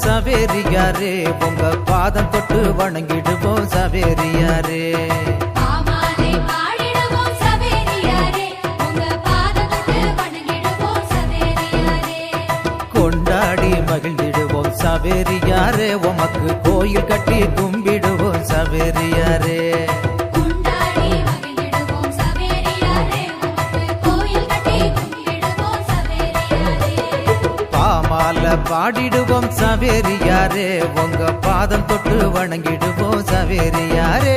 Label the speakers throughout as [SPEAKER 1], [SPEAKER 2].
[SPEAKER 1] சவேரியாரே உங்க பாதம் தொட்டு வணங்கிடுவோம்
[SPEAKER 2] வணங்கிடுவோம் சவேரியாரே.
[SPEAKER 1] கொண்டாடி மகிழ்ந்திடுவோம் சவேரியாரே உமக்கு கோயில் கட்டி கும்பிடுவோம் சவேரியாரே. பாடிடுவோம் சவேரியாரே. உங்க பாதம் தொட்டு வணங்கிடுவோம் சவேரியாரே.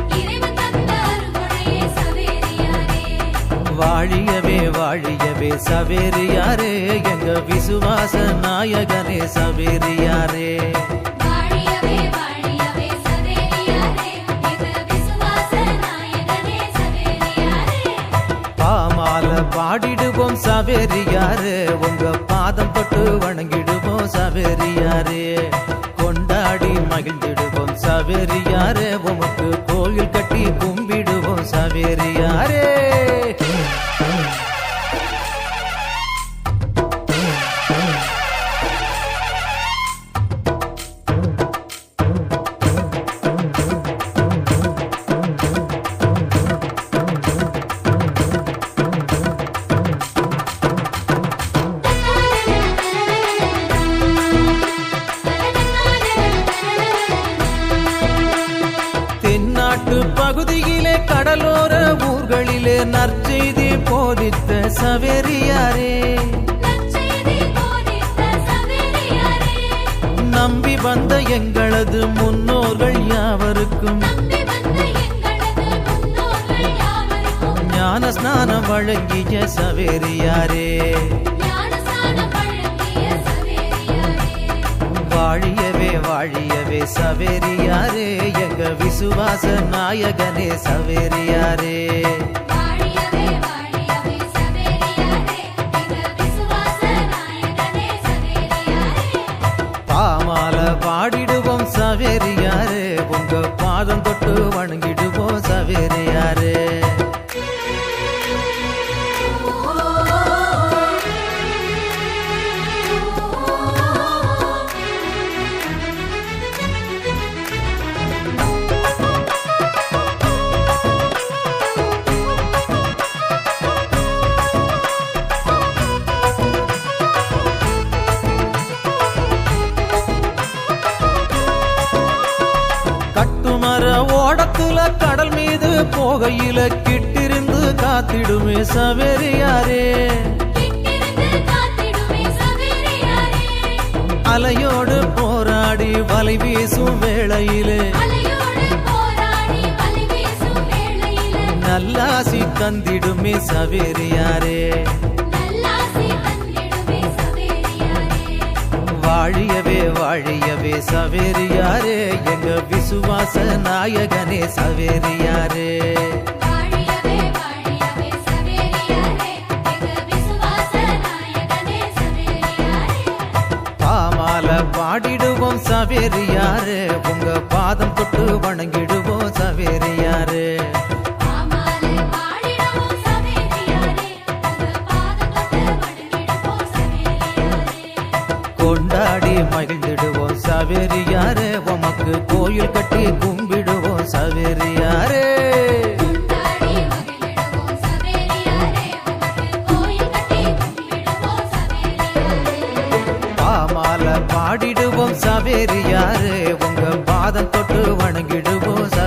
[SPEAKER 1] வாழியவே வாழியவே சவேரியாரே எங்க விசுவாச நாயகனே சவேரியாரே பாடிடுவோம் சவேரியாரே உங்க பாதம் தொட்டு வணங்கிடுவோம் சவேரியாரே கொண்டாடி மகிழ்ந்திடுவோம் சவேரியாரே உமக்கு கோயில் கட்டி கும்பிடுவோம் சவேரியாரே கடலோர ஊர்களிலே நற்செய்தி போதித்த சவேரியாரே. நம்பி வந்த எங்களது முன்னோர்கள் யாவருக்கும் ஞான ஸ்நானம் வழங்கிய சவேரியாரே. வாழியவே வாழியவே சவேரியாரே எங்க விசுவாச நாயகனே சவேரியாரே. ஓடத்துல கடல் மீது போகையில கிட்டிருந்து காத்திடுமே சவேரியாரே. அலையோடு போராடி வலை வீசும் வேளையிலே. நல்லாசி தந்திடுமே சவேரியாரே. வாழியவே வாழியவே சவேரியாரே எங்க விசுவாச நாயகனே சவேரியாரே
[SPEAKER 2] எங்க விசுவாச நாயகனே சவேரியாரே
[SPEAKER 1] பாமால பாடிடுவோம் சவேரியாரே உங்க பாதம் தொட்டு வணங்கிடுவோம் சவேரியாரே
[SPEAKER 2] கொண்டாடி மகிழ்ந்திடுவோம் சவேரியாரே உமக்கு கோயில் கட்டி கும்பிடுவோம். சவேரியாரே
[SPEAKER 1] பாமால பாடிடுவோம். சவேரியாரே உங்க பாதம் தொட்டு வணங்கிடுவோம்.